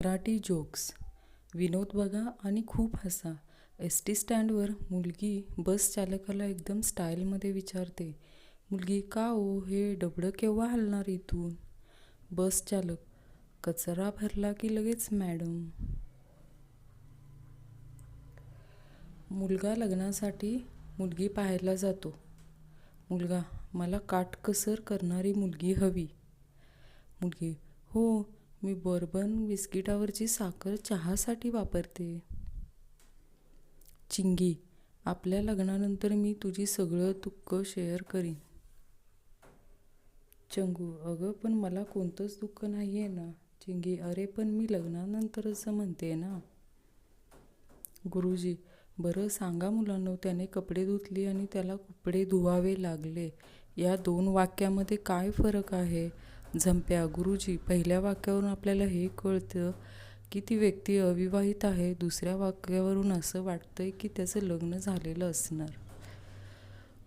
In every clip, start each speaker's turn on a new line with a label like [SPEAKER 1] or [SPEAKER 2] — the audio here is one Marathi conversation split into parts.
[SPEAKER 1] मराठी जोक्स. विनोद बघा आणि खूप हसा. एस टी स्टँडवर मुलगी बस चालकाला एकदम स्टाईलमध्ये विचारते मुलगी का ओ हे डबडं केव्हा हलणार इथून? बस चालक कचरा भरला की लगेच मॅडम. मुलगा लग्नासाठी मुलगी पाहायला जातो. मुलगा मला काटकसर करणारी मुलगी हवी. मुलगी हो मी बर्बन बिस्किटावरची साखर चहासाठी वापरते. चिंगी आपल्या लग्नानंतर मी तुझी सगळं दुःख शेअर करीन. चंगू अगं पण मला कोणतंच दुःख नाही आहे ना. चिंगी अरे पण मी लग्नानंतरच म्हणते ना. गुरुजी बरं सांगा मुलांनो त्याने कपडे धुतली आणि त्याला कपडे धुवावे लागले. या दोन वाक्यामध्ये काय फरक आहे? झंप्या. गुरुजी पहिल्या वाक्यावरून आपल्याला हे कळतं की ती व्यक्ती अविवाहित आहे. दुसऱ्या वाक्यावरून असं वाटतंय की त्याचं लग्न झालेलं असणार.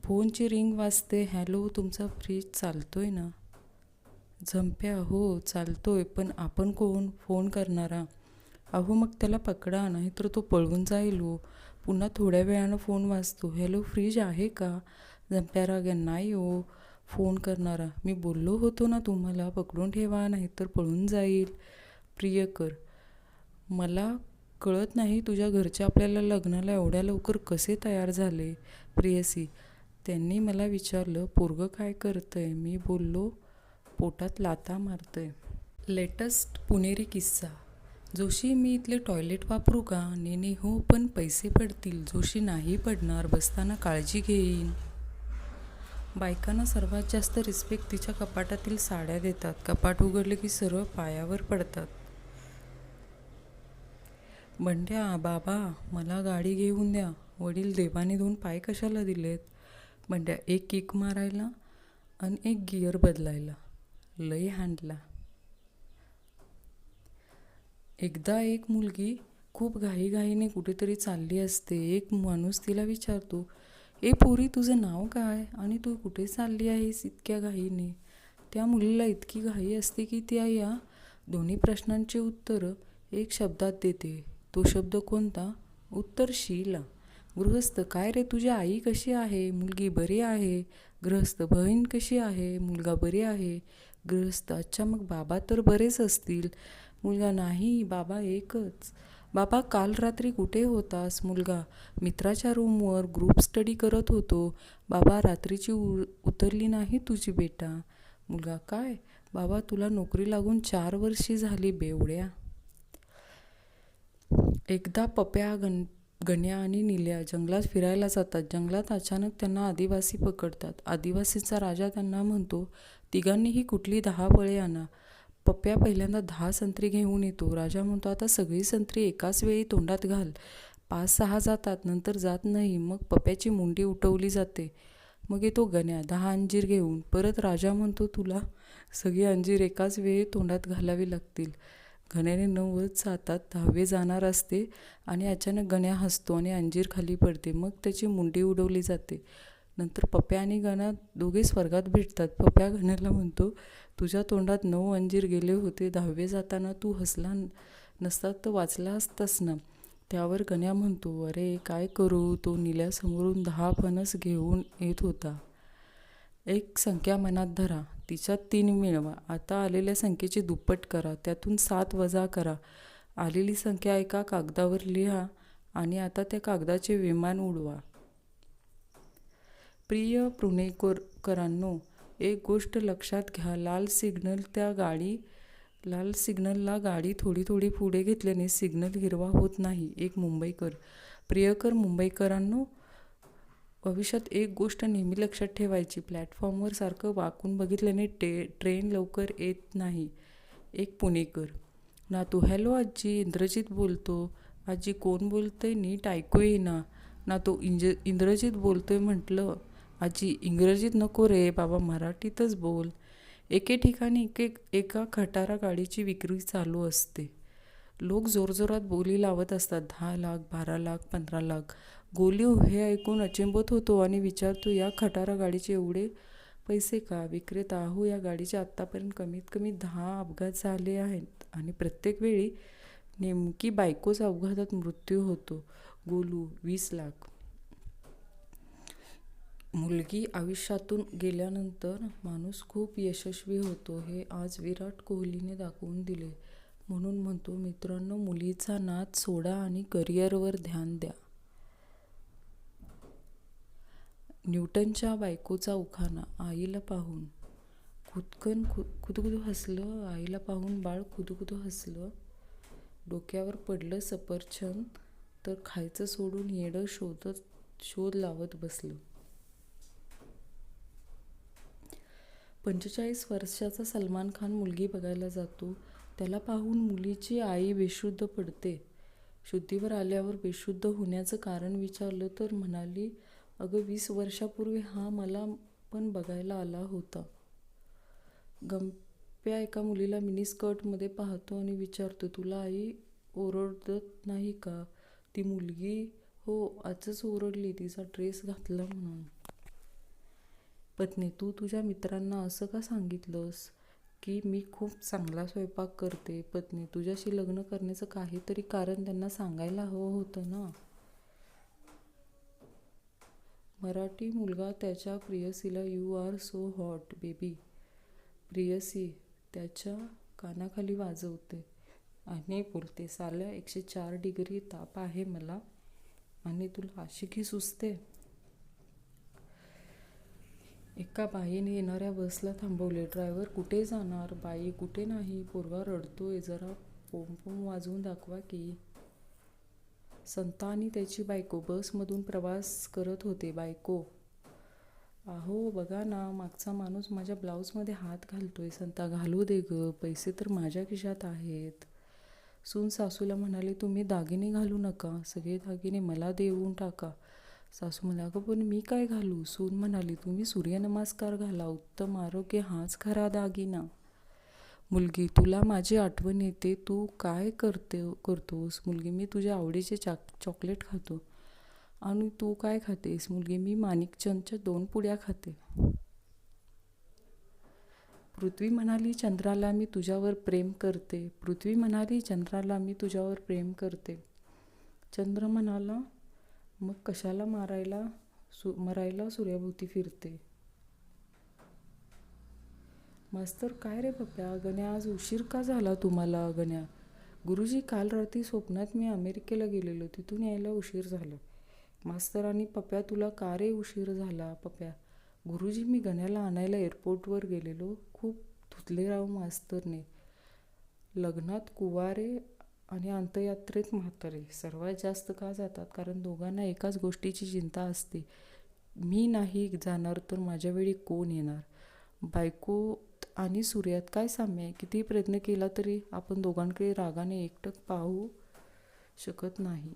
[SPEAKER 1] फोनची रिंग वाजते. हॅलो तुमचा फ्रीज चालतोय ना? झंप्या हो चालतोय पण आपण कोण? फोन करणारा. अहो मग त्याला पकडा नाही तर तो पळून जाईल हो. पुन्हा थोड्या वेळानं फोन वाजतो. हॅलो फ्रीज आहे का? झंप्या राग्या नाही हो. फोन करणारा. मी बोललो होतो ना तुम्हाला पकडून ठेवा नाही तर पळून जाईल. प्रियकर मला कळत नाही तुझ्या घरचे आपल्याला लग्नाला एवढ्या लवकर कसे तयार झाले. प्रियसी त्यांनी मला विचारलं पोरगं काय करतंय? मी बोललो पोटात लाता मारतंय. लेटेस्ट पुणेरी किस्सा. जोशी मी इथले टॉयलेट वापरू का? नेने हो पण पैसे पडतील. जोशी नाही पडणार. बसताना काळजी घेईन. बायकांना सर्वात जास्त रिस्पेक्ट तिच्या कपाटातील साड्या देतात. कपाट उघडले की सर्व पायावर पडतात. बंड्या बाबा मला गाडी घेऊन द्या. वडील देवाने दोन पाय कशाला दिलेत? बंड्या एक किक मारायला आणि एक गिअर बदलायला. लय हँडला. एकदा एक मुलगी खूप घाईघाईने कुठेतरी चालली असते. एक माणूस तिला विचारतो ए पोरी तुझं नाव काय? आणि तू कुठे चालली आहेस इतक्या घाईने? त्या मुलीला इतकी घाई असते की त्या या दोन्ही प्रश्नांचे उत्तर एक शब्दात देते. तो शब्द कोणता? उत्तर शीला. गृहस्थ काय रे तुझी आई कशी आहे? मुलगी बरी आहे? गृहस्थ बहीण कशी आहे? मुलगा बरी आहे? गृहस्थ अच्छा मग बाबा तर बरेच असतील. मुलगा नाही बाबा एकच. बाबा काल रात्री कुठे होतास मुलगा? मित्राच्या रूमवर ग्रुप स्टडी करत होतो. बाबा रात्रीची उ उतरली नाही तुझी बेटा. मुलगा काय? बाबा तुला नोकरी लागून चार वर्षी झाली बेवड्या. एकदा पप्या गण गण्या आणि निल्या जंगलात फिरायला जातात. जंगलात अचानक त्यांना आदिवासी पकडतात. आदिवासीचा राजा त्यांना म्हणतो तिघांनीही कुठली दहा फळे आणा. पप्प्या पहिल्यांदा दहा संत्री घेऊन येतो. राजा म्हणतो आता सगळी संत्री एकाच वेळी तोंडात घाल. पाच सहा जातात नंतर जात नाही. मग पप्प्याची मुंडी उठवली जाते. मग येतो गण्या दहा अंजीर घेऊन. परत राजा म्हणतो तुला सगळी अंजीर एकाच वेळी तोंडात घालावी लागतील गण्याने नव्वद जातात दहावे जाणार असते आणि अचानक गण्या हसतो आणि अंजीर खाली पडते. मग त्याची मुंडी उडवली जाते. नंतर पप्प्या आणि गणा दोघे स्वर्गात भेटतात. पप्प्या गणाला म्हणतो तुझ्या तोंडात नऊ अंजीर गेले होते. दहावे जाताना तू हसला नसतात तर वाचला असतास ना. त्यावर गण्या म्हणतो अरे काय करू? तो निल्यासमोरून दहा फणस घेऊन येत होता. एक संख्या मनात धरा. तिच्यात तीन मिळवा. आता आलेल्या संख्येची दुप्पट करा. त्यातून सात वजा करा. आलेली संख्या एका कागदावर लिहा आणि आता त्या कागदाचे विमान उडवा. प्रिय पुणेकरांनो एक गोष्ट लक्षात घ्या. लाल सिग्नल त्या गाडी लाल सिग्नलला गाडी थोडी थोडी पुढे घेतल्याने सिग्नल हिरवा होत नाही. एक मुंबईकर. प्रियकर मुंबईकरांनो भविष्यात एक गोष्ट नेहमी लक्षात ठेवायची. प्लॅटफॉर्मवर सारखं वाकून बघितल्याने टे ट्रेन लवकर येत नाही. एक पुणेकर. ना तू हॅलो आजी इंद्रजित बोलतो. आजी कोण बोलतंय? नीट ऐकू येईना. ना तो इंज इंद्रजित बोलतोय म्हटलं. आजी इंग्रजीत नको रे बाबा मराठीतच बोल. एके ठिकाणी एक एका खटारा गाडीची विक्री चालू असते. लोक जोरजोरात बोली लावत असतात. दहा लाख बारा लाख पंधरा लाख. गोली हे ऐकून अचंबत होतो आणि विचारतो या खटारा गाडीचे एवढे पैसे का? विक्रेता अहो या गाडीचे आत्तापर्यंत कमीत कमी दहा अपघात झाले आहेत. आणि प्रत्येक वेळी नेमकी बायकोचा अपघातात मृत्यू होतो. गोलू वीस लाख. मुलगी आयुष्यातून गेल्यानंतर माणूस खूप यशस्वी होतो हे आज विराट कोहलीने दाखवून दिले. म्हणून म्हणतो मित्रांनो मुलीचा नाद सोडा आणि करिअरवर ध्यान द्या. न्यूटनच्या बायकोचा उखाणा आईला पाहून. खुदकन खु खुदकुद हसलं आईला पाहून बाळ खुदकुद हसलं. डोक्यावर पडलं सफरचंद तर खायचं सोडून येडं शोधत शोध लावत बसलं. पंचेचाळीस वर्षाचा सलमान खान मुलगी बघायला जातो. त्याला पाहून मुलीची आई बेशुद्ध पडते. शुद्धीवर आल्यावर बेशुद्ध होण्याचं कारण विचारलं तर म्हणाली अगं वीस वर्षापूर्वी हा मला पण बघायला आला होता. गंप्या एका मुलीला मिनी स्कर्टमध्ये पाहतो आणि विचारतो तुला आई ओरडत नाही का? ती मुलगी? हो आजच ओरडली तिचा ड्रेस घातला म्हणून. पत्नी तू तुझ्या मित्रांना असं का सांगितलंस की मी खूप चांगला स्वयंपाक करते? पत्नी तुझ्याशी लग्न करण्याचं काहीतरी कारण त्यांना सांगायला हवं होतं ना? मराठी मुलगा त्याच्या प्रियसीला you are so hot baby प्रियसी त्याच्या कानाखाली वाजवते आणि बोलते साल्या एकशे चार डिग्री ताप आहे मला आणि तुला आशिकी सुचते. एका बाईने येणाऱ्या बसला थांबवले. ड्रायव्हर कुठे जाणार बाई? कुठे नाही? पोरगा रडतोय. जरा पोम पोम वाजवून दाखवा की. संता आणि त्याची बायको. बसमधून प्रवास करत होते. बायको अहो बघा ना मागचा माणूस माझ्या ब्लाऊजमध्ये हात घालतोय. संता घालू दे ग. पैसे तर माझ्या खिशात आहेत. सून सासूला म्हणाले तुम्ही दागिने घालू नका. सगळे दागिने मला देऊन टाका. सासू म्हणाला अगं पण मी काय घालू? सून म्हणाली तुम्ही सूर्यनमस्कार घाला. उत्तम आरोग्य हाच खरा दागिना. मुलगी तुला माझी आठवण येते. तू काय करते करतोस? मुलगी मी तुझ्या आवडीचे चाक चॉकलेट खातो. आणि तू काय खातेस? मुलगी मी माणिकचंदच्या दोन पुड्या खाते. पृथ्वी म्हणाली चंद्राला मी तुझ्यावर प्रेम करते. पृथ्वी म्हणाली चंद्राला मी तुझ्यावर प्रेम करते. चंद्र म्हणाला मग कशाला मारायला सु मरायला सूर्याभोवती फिरते? मास्तर काय रे पप्प्या? गण्या आज उशीर का झाला तुम्हाला? गण्या गुरुजी काल रात्री स्वप्नात मी अमेरिकेला गेलेलो. तिथून यायला उशीर झाला. मास्तर आणि पप्प्या तुला का रे उशीर झाला? पप्या गुरुजी मी गण्याला आणायला एअरपोर्टवर गेलेलो. खूप धुतले राव मास्तरने. लग्नात कुवारे आणि अंतयात्रेत म्हातारे सर्वात जास्त का जातात? कारण दोघांना एकाच गोष्टीची चिंता असते. मी नाही जाणार तर माझ्या वेळी कोण येणार? बायको आणि सूर्यात काय साम्य आहे? किती प्रयत्न केला तरी आपण दोघांकडे रागाने एकटक पाहू शकत नाही.